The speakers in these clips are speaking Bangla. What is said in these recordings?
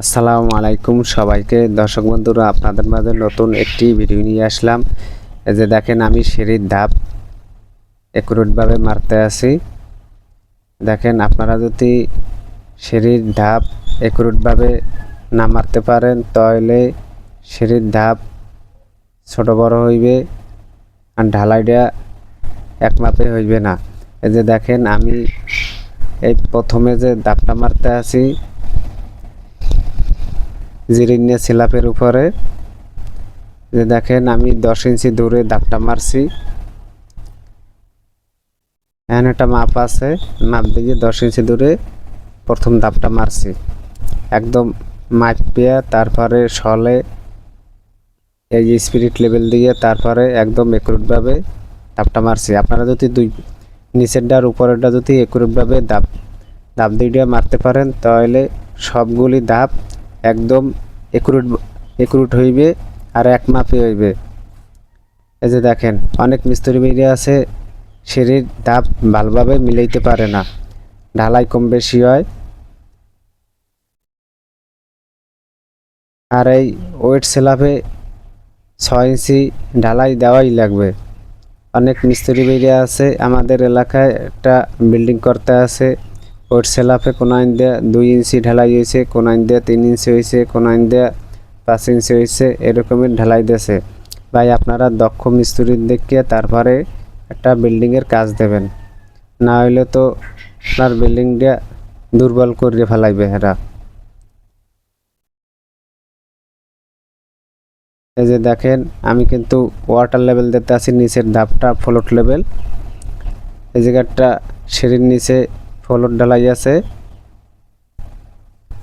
আসসালামু আলাইকুম সবাইকে। দর্শক বন্ধুরা, আপনাদের মাঝে নতুন একটি ভিডিও নিয়ে আসলাম। এই যে দেখেন, আমি সিঁড়ির ধাপ একুরেটভাবে মারতে আছি। দেখেন, আপনারা যদি সিঁড়ির ধাপ একুরেটভাবে না মারতে পারেন, তাহলে সিঁড়ির ধাপ ছোট বড় হইবে আর ঢালাইটা এক মাপে হইবে না। এই যে দেখেন, আমি এই প্রথমে যে ধাপটা মারতে আছি জিরিনিয়া সিলাপের উপরে। যে দেখেন, আমি দশ ইঞ্চি দূরে দাপটা মারছি। এখানে একটা মাপ আছে, মাপ দিয়ে দশ ইঞ্চি দূরে প্রথম দাপটা মারছি। একদম মাপ পেয়ে তারপরে সলে এই স্পিরিট লেভেল দিয়ে তারপরে একদম একুরেটভাবে দাপটা মারছি। আপনারা যদি দুই, নিচেরটার উপরেরটা যদি একুরেটভাবে দাপ দাপ দিয়ে মারতে পারেন, তাহলে সবগুলি দাপ একদম একুরেট একুরেট হইবে আর এক মাপে হইবে। এই যে দেখেন, অনেক মিস্ত্রি বেরিয়ে আছে, সিঁড়ির ধাপ ভালোভাবে মিলাইতে পারে না। ঢালাই কম বেশি হয়। আর এই ওয়েট স্ল্যাবে ছয় ইঞ্চি ঢালাই দেওয়াই লাগবে। অনেক মিস্ত্রি বেরিয়ে আছে, আমাদের এলাকায় একটা বিল্ডিং করতে আছে। ওর সেলাফে কোন আইন দেয়া দুই ইঞ্চি ঢালাই হয়েছে কোন আইন দেয়া তিন ইঞ্চি হয়েছে কোন আইন দেয়া পাঁচ ইঞ্চি হয়েছে এরকমের ঢালাই দিয়েছে ভাই, আপনারা দক্ষ মিস্ত্রি দেখিয়ে তারপরে একটা বিল্ডিংয়ের কাজ দেবেন। না হইলে তো আপনার বিল্ডিংটা দুর্বল করে ফেলাইবে এরা। এই যে দেখেন, আমি কিন্তু ওয়াটার লেভেল দিতে আছি, নিচের ধাপটা ফ্লোট লেভেল এই জায়গাটা সিঁড়ির নিচে ফ্লোট ঢালাই আছে।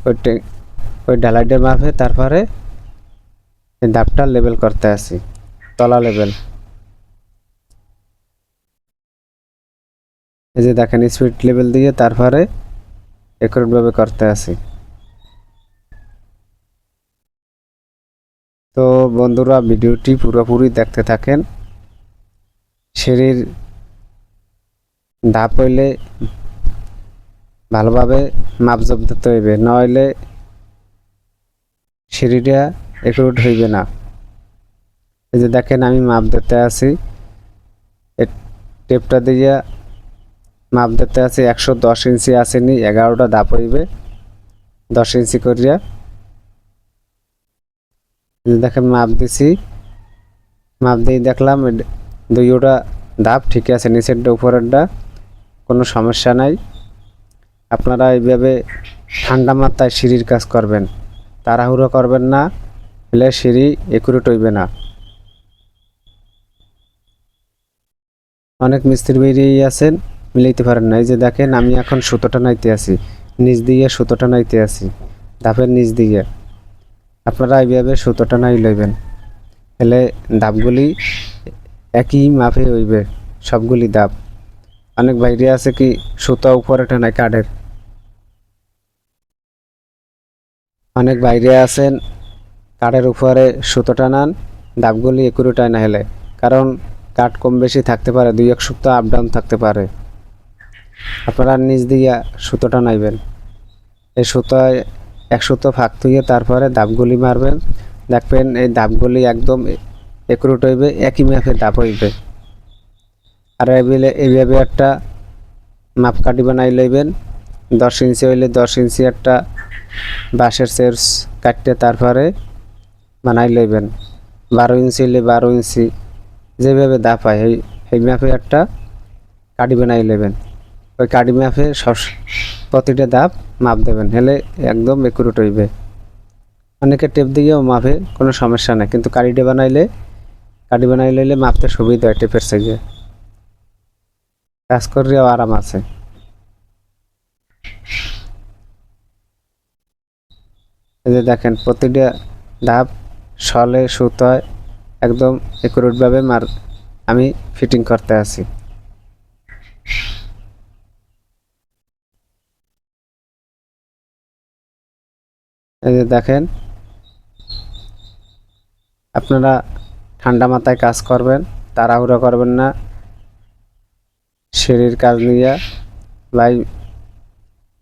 ওই ওই ঢালাইটার মাপে তারপরে এই ধাপটা লেভেল করতে আসি তলা লেভেল এই যে দেখেন স্পিড লেভেল দিয়ে তারপরে একুরেটভাবে করতে আসি তো বন্ধুরা, ভিডিওটি পুরোপুরি দেখতে থাকেন। সিঁড়ির ধাপ হইলে ভালোভাবে মাপজব দিতে হইবে, নইলে সিঁড়িটা একুরেট হইবে না। এই যে দেখেন আমি মাপ দিতে আছি টেপটা দিয়ে মাপ দিতে আছি, একশো দশ ইঞ্চি আসেনি, এগারোটা দাপ হইবে, দশ ইঞ্চি করিয়া। দেখেন মাপ দিছি, মাপ দিয়ে দেখলাম দুইটা ধাপ ঠিক আছে, নিচেরটা, উপরেরটা কোনো সমস্যা নাই। আপনারা এইভাবে ঠান্ডা মাত্রায় সিঁড়ির কাজ করবেন, তাড়াহুড়ো করবেন না হলে সিঁড়ি একুরেট হইবে না। অনেক মিস্ত্রি বেরিয়ে আছেন, মিলাইতে পারেন না। এই যে দেখেন, আমি এখন সুতোটা নাইতে আছি, নিচ দিয়ে সুতোটা নাইতে আছি, ধাপের নিচ দিয়ে। আপনারা এইভাবে সুতোটা নাই লইবেন তাহলে ধাপগুলি একই মাপে হইবে, সবগুলি ধাপ। অনেক বাইরে আছে কি, সুতা উপরে টানায় কাঠের। অনেক বাইরে আছেন, কাঠের উপরে সুতো টানান দাবগুলি একুরে টানা হেলে। কারণ কাঠ কম বেশি থাকতে পারে, দুই এক সপ্তাহ আপ ডাউন থাকতে পারে। আপনারা নিচ দিয়ে সুতো টানাইবেন এই সুতোয় এক সুতো ফাঁক তুইয়ে তারপরে দাবগুলি মারবেন। দেখবেন এই দাবগুলি একদম একুরেট হইবে, একই মাপে দাব হইবে। আর এইভাবে এইভাবে একটা মাপকাঠি বানাই লইবেন। দশ ইঞ্চি হইলে দশ ইঞ্চি একটা বাঁশের চেয়ার্স কাটতে তারপরে বানাই লইবেন। বারো ইঞ্চি হইলে বারো ইঞ্চি যেভাবে দা পায় এই এই মাপে একটা কাঠি বানাই লইবেন। ওই কাঠি মাপে সব প্রতিটা দাপ মাপ দেবেন, হেলে একদম একুরেট হইবে। অনেকে টেপ দিয়েও মাপে, কোনো সমস্যা নেই, কিন্তু কাঠিটা বানাইলে, কাঠি বানাই লইলে মাপতে সুবিধা হয় টেপের সাইজে কাজ করিয়াও আরাম আছে। যে দেখেন, প্রতিটা ধাপ সলে সুতোয় একদম একুরেটভাবে মার আমি ফিটিং করতে আছি। এই যে দেখেন, আপনারা ঠান্ডা মাথায় কাজ করবেন, তাড়াহুড়ো করবেন না। সিঁড়ির কাজ নিয়ে লাই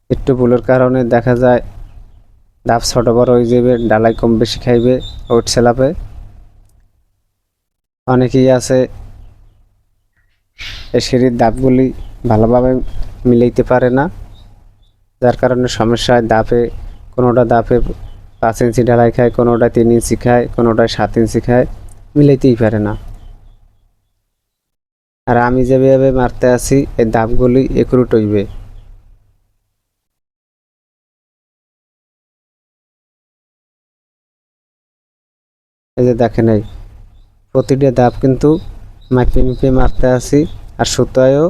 একটু ভুলের কারণে দেখা যায় দাপ ছোট বড় হয়ে যাবে ডালাই কম বেশি খাইবে, ওট সেলাপে অনেকেই আছে এই সিঁড়ির দাপগুলি ভালোভাবে মিলাইতে পারে না। যার কারণে সমস্যা হয় দাপে কোনোটা দাপে পাঁচ ইঞ্চি ঢালাই খায়, কোনোটা তিন ইঞ্চি খায়, কোনোটা সাত ইঞ্চি খায়, মিলাইতেই পারে না। আর আমি যেভাবে মারতে আছি, এই দাপগুলি একরুট হইবে। এই যে দেখেন এই প্রতিটা দাপ কিন্তু মাপে মেপে মারতে আসি আর সুতায়ও,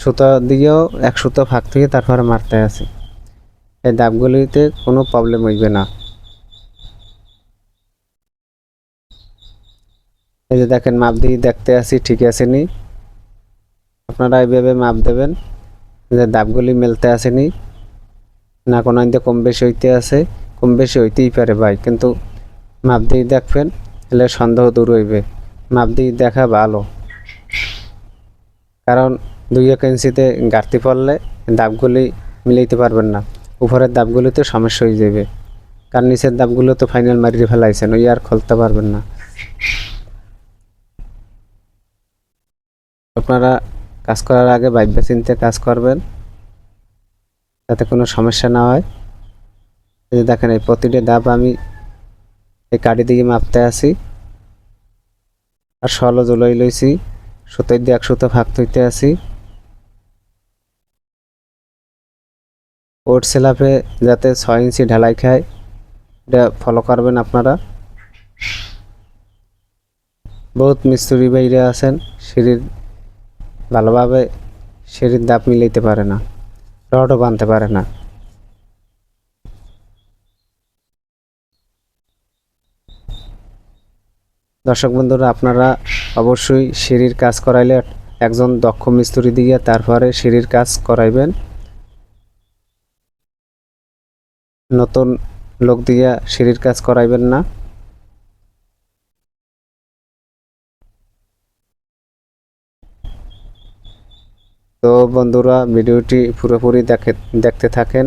সুতা দিয়েও এক সুতো ফাঁক থেকে তারপরে মারতে আসি এই দাপগুলিতে কোনো প্রবলেম হইবে না। এই যে দেখেন, মাপ দিয়ে দেখতে আছি, ঠিক আছে নি? আপনারা এইভাবে মাপ দেবেন যে দাপগুলি মেলতে আসেনি, না কোনো কম বেশি হইতে আছে। কম বেশি হইতেই পারে ভাই, কিন্তু মাপ দিয়ে দেখবেন, তাহলে সন্দেহ দূর হইবে। মাপ দিয়ে দেখা ভালো। কারণ দুই এক ইঞ্চিতে ঘাটতি পড়লে দাবগুলি মিলাইতে পারবেন না। উপরের দাবগুলিতে সমস্যা হয়ে যাবে। কারণ নিচের দাবগুলো তো ফাইনাল মারিয়ে ফেলাইছেন, ওই আর খুলতে পারবেন না। আপনারা কাজ করার আগে ভাইবা চিনতে কাজ করবেন, যাতে কোনো সমস্যা না হয়। দেখেন, এই প্রতিটা দাব আমি এই কাঠি দিয়ে মাপতে আসি। আর ষোলো জুলাই লইছি, সুতোর দিয়ে এক সুতো ফাঁক থইতে আসি। ওট সেলাপে যাতে ছয় ইঞ্চি ঢালাই খায়, এটা ফলো করবেন আপনারা। বহুত মিস্ত্রি বাইরে আছেন, সিঁড়ির ভালোভাবে সিঁড়ির দাপ মিলাইতে পারে না, রডও বানতে পারে না। দর্শক বন্ধুরা, আপনারা অবশ্যই সিঁড়ির কাজ করাইলে একজন দক্ষ মিস্ত্রি দিয়ে তারপরে সিঁড়ির কাজ করাইবেন। নতুন লোক দিয়ে সিঁড়ির কাজ করাইবেন না। তো বন্ধুরা, ভিডিওটি পুরোপুরি দেখে দেখতে থাকেন।